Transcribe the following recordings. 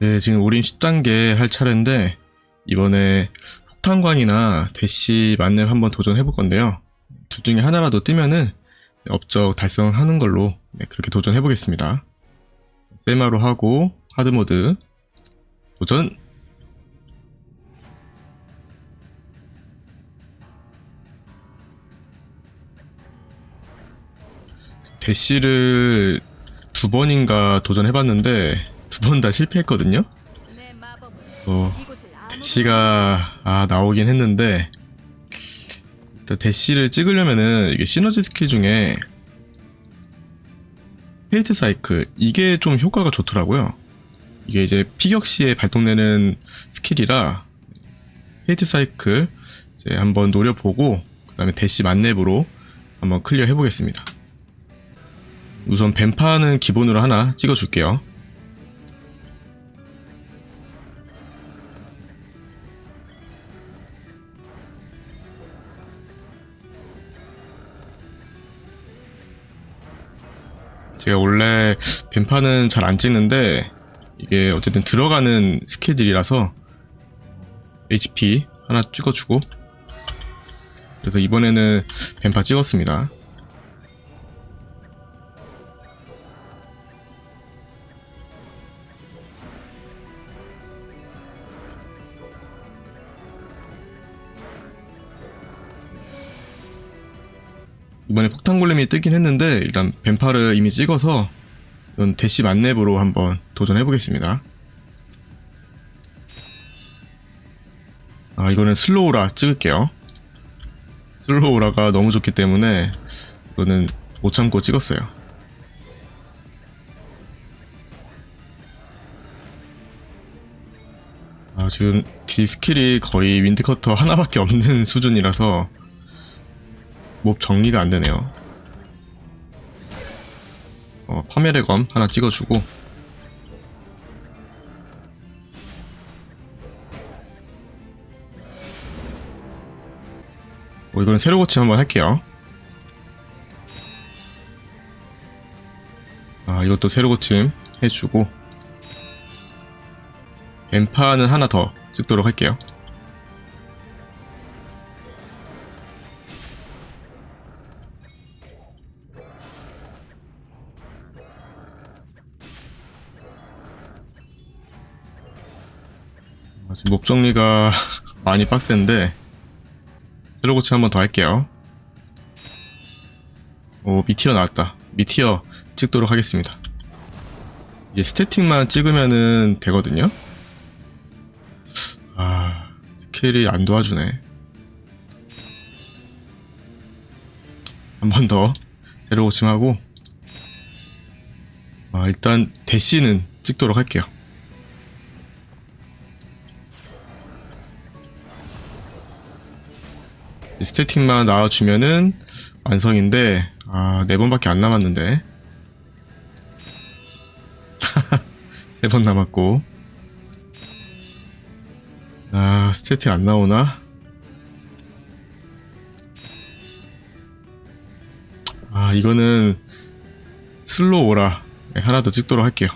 네, 지금 우린 10단계 할 차례인데 이번에 폭탄광이나 대시 만렙 한번 도전해 볼 건데요. 둘 중에 하나라도 뜨면은 업적 달성하는 걸로 네, 그렇게 도전해 보겠습니다. 세마로 하고 하드모드 도전. 대시를 두 번인가 도전해 봤는데 두 번 다 실패했거든요. 어, 대시가 아 나오긴 했는데 일단 대시를 찍으려면은 이게 시너지 스킬 중에 페이트 사이클 이게 좀 효과가 좋더라고요. 이게 이제 피격 시에 발동되는 스킬이라 페이트 사이클 이제 한번 노려보고 그 다음에 대시 만렙으로 한번 클리어 해보겠습니다. 우선 뱀파는 기본으로 하나 찍어줄게요. 제가 원래 뱀파는 잘안 찍는데 이게 어쨌든 들어가는 스킬들이라서 HP 하나 찍어주고 그래서 이번에는 뱀파 찍었습니다. 이번에 폭탄 골렘이 뜨긴 했는데 일단 뱀파를 이미 찍어서 이건 대시 만렙으로 한번 도전해 보겠습니다. 아 이거는 슬로우라 찍을게요. 슬로우라가 너무 좋기 때문에 이거는 못 참고 찍었어요. 아 지금 딜 스킬이 거의 윈드커터 하나밖에 없는 수준이라서 몹 정리가 안 되네요. 어, 파멸의 검 하나 찍어주고 어, 이거는 새로 고침 한번 할게요. 아, 이것도 새로 고침 해주고 뱀파는 하나 더 찍도록 할게요. 지금 목 정리가 많이 빡센데 새로 고치 한번 더 할게요. 오 미티어 나왔다. 미티어 찍도록 하겠습니다. 이게 스태틱만 찍으면은 되거든요. 아 스킬이 안 도와주네. 한 번 더 새로 고침하고 아 일단 대시는 찍도록 할게요. 스태틱만 나와주면은 완성인데 아네 번밖에 안 남았는데. 세번 남았고. 아 스태틱 안 나오나? 아 이거는 슬로 오라. 네, 하나 더 찍도록 할게요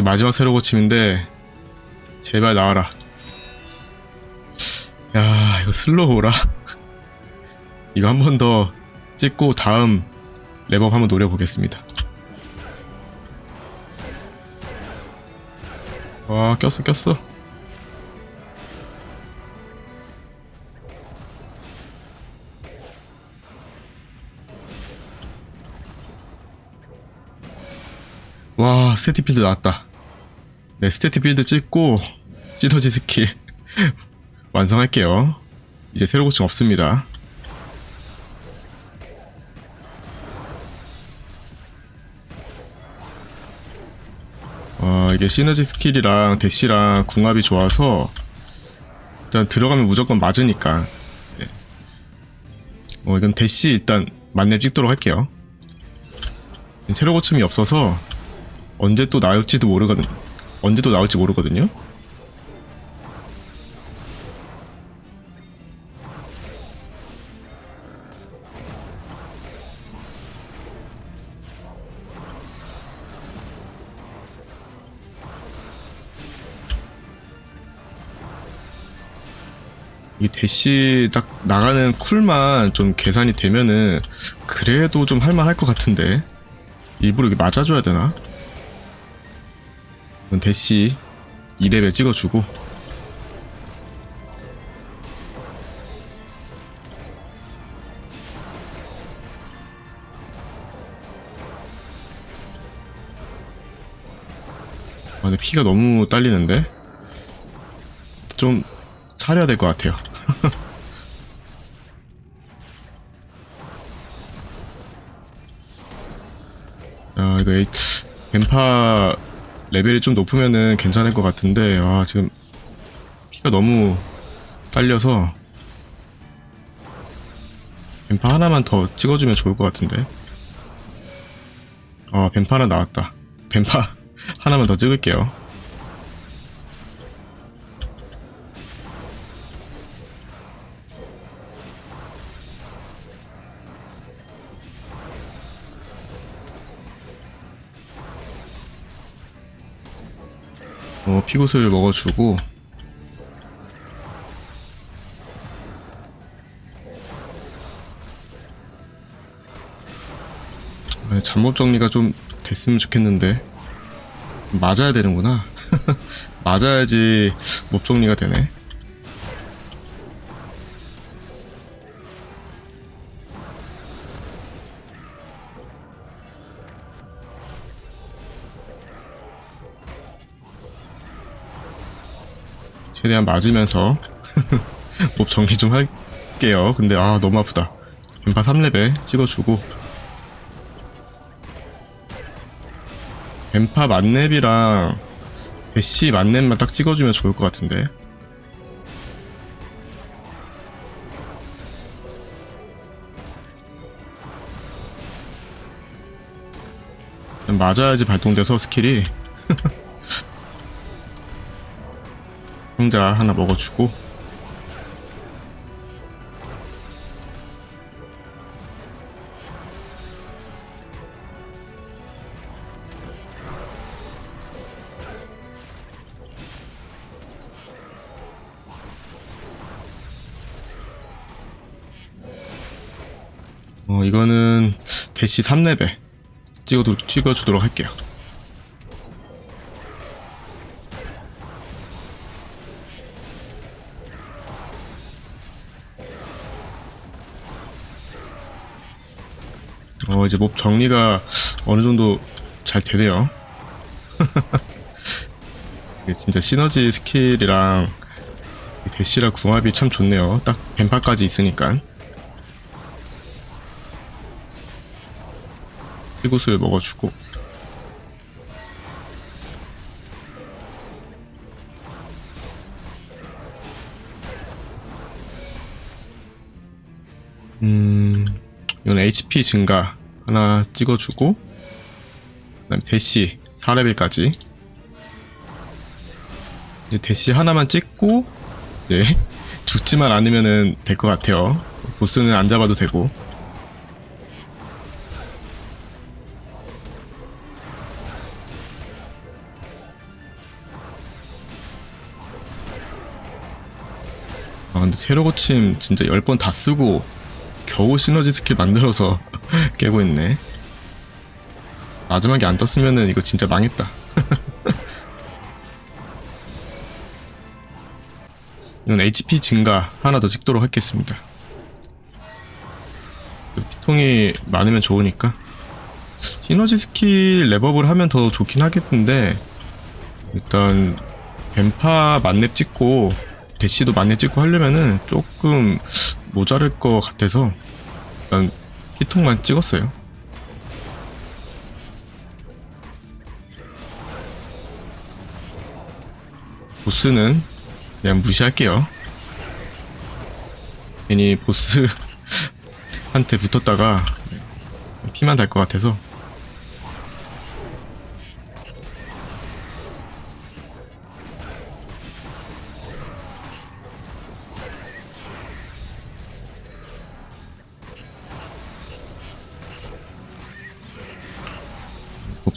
마지막 새로 고침인데 제발 나와라. 야 이거 슬로우라. 이거 한 번 더 찍고 다음 랩업 한번 노려보겠습니다. 와 꼈어 꼈어 와 스태틱 필드 나왔다. 네 스태틱 필드 찍고 시너지 스킬 완성할게요. 이제 새로 고침 없습니다. 와 이게 시너지 스킬이랑 대시랑 궁합이 좋아서 일단 들어가면 무조건 맞으니까. 네. 어 이건 대시 일단 만렙 찍도록 할게요. 새로 고침이 없어서 언제 또 나올지도 모르거든 언제 또 나올지 모르거든요 이 대시 딱 나가는 쿨만 좀 계산이 되면은 그래도 좀 할만할 것 같은데 일부러 이게 맞아줘야 되나? 그럼 대시 2레벨 찍어주고. 아 근데 피가 너무 딸리는데? 좀 사려야 될 것 같아요. 아 이거 뱀파 레벨이 좀 높으면은 괜찮을 것 같은데 아 지금 피가 너무 딸려서 뱀파 하나만 더 찍어주면 좋을 것 같은데. 아 뱀파 하나 나왔다. 뱀파 하나만 더 찍을게요 어, 피구슬 먹어주고. 아, 잠복 정리가 좀 됐으면 좋겠는데. 맞아야 되는구나. 맞아야지 몹 정리가 되네 최대한 맞으면서 몹 정리 좀 할게요. 근데 아 너무 아프다. 뱀파 3레벨 찍어주고 뱀파 만렙이랑 배시 만렙만 딱 찍어주면 좋을 것 같은데 맞아야지 발동돼서 스킬이 상자 하나 먹어주고. 어 이거는 대시 3레벨. 찍어도 찍어주도록 할게요 어 이제 몹 정리가 어느 정도 잘 되네요. 진짜 시너지 스킬이랑 이 대시랑 궁합이 참 좋네요. 딱 뱀파까지 있으니까. 피구슬 먹어주고 음 이건 HP 증가 하나 찍어주고 그 다음에 대시 4레벨까지. 이제 대시 하나만 찍고 이제 죽지만 않으면은 될것 같아요. 보스는 안 잡아도 되고. 아 근데 새로 고침 진짜 10번 다 쓰고 겨우 시너지 스킬 만들어서 깨고 있네. 마지막에 안 떴으면은 이거 진짜 망했다. 이건 HP 증가 하나 더 찍도록 하겠습니다. 피통이 많으면 좋으니까. 시너지 스킬 랩업을 하면 더 좋긴 하겠는데, 일단, 뱀파 만렙 찍고, 대시도 만렙 찍고 하려면은 조금 모자랄 것 같아서 일단 히통만 찍었어요. 보스는 그냥 무시할게요. 괜히 보스한테 붙었다가 피만 달 것 같아서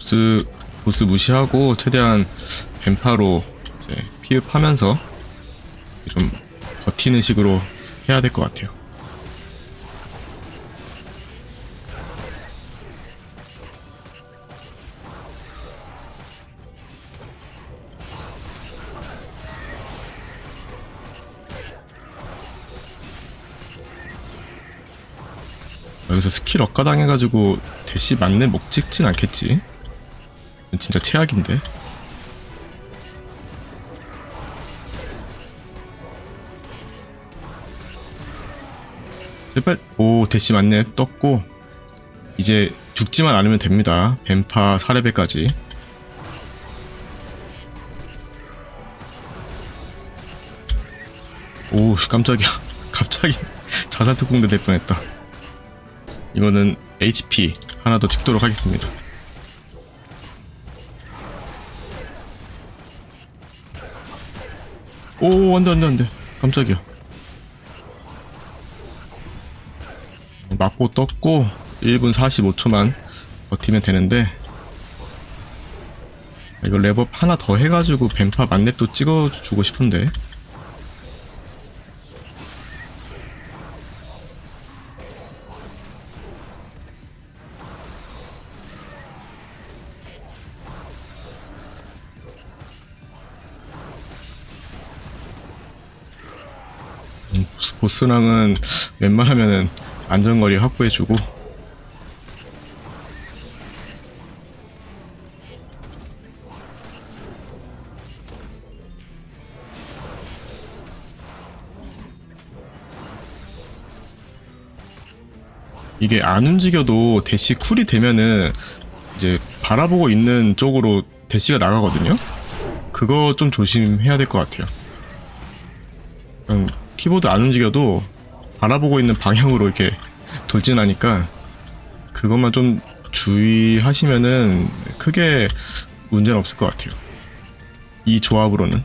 보스 보스 무시하고 최대한 뱀파로 피흡하면서 좀 버티는 식으로 해야 될 것 같아요. 여기서 스킬 억가당해가지고 대시 맞네 목 찍진 않겠지? 진짜 최악인데. 제발 오 대시 맞네 떴고 이제 죽지만 않으면 됩니다. 뱀파 4레벨까지. 오 깜짝이야. 갑자기 자살 특공대 될 뻔했다. 이거는 HP 하나 더 찍도록 하겠습니다. 오 안돼 안돼 안돼 깜짝이야. 맞고 떴고 1분 45초만 버티면 되는데 이거 랩업 하나 더 해가지고 뱀파 만렙도 찍어주고 싶은데 보스- 보스랑은 웬만하면은 안전거리 확보해주고 이게 안 움직여도 대시 쿨이 되면은 이제 바라보고 있는 쪽으로 대시가 나가거든요. 그거 좀 조심해야 될 것 같아요. 키보드 안 움직여도 바라보고 있는 방향으로 이렇게 돌진하니까 그것만 좀 주의하시면은 크게 문제는 없을 것 같아요. 이 조합으로는.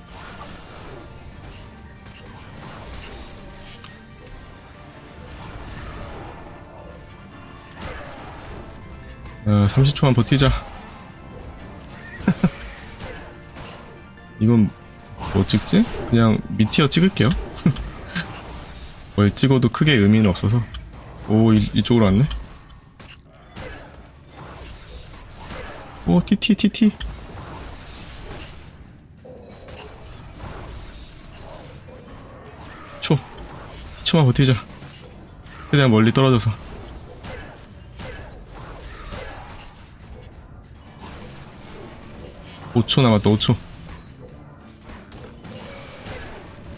어, 30초만 버티자. 이건 뭐 찍지? 그냥 미티어 찍을게요. 뭘 찍어도 크게 의미는 없어서. 오, 이, 이쪽으로 왔네. 오, TT, TT. 초. 2초만 버티자. 최대한 멀리 떨어져서. 오 초 남았다, 5초.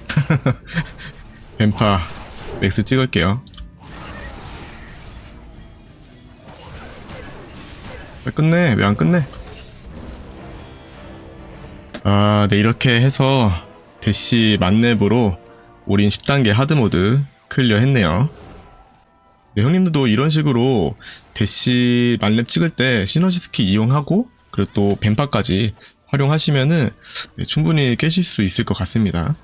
뱀파 맥스 찍을게요. 왜 끝내? 왜 안 끝내? 아, 네, 이렇게 해서 대시 만렙으로 올인 10단계 하드모드 클리어 했네요. 네, 형님들도 이런 식으로 대시 만렙 찍을 때 시너지 스킬 이용하고 그리고 또 뱀파까지 활용하시면은 네, 충분히 깨실 수 있을 것 같습니다.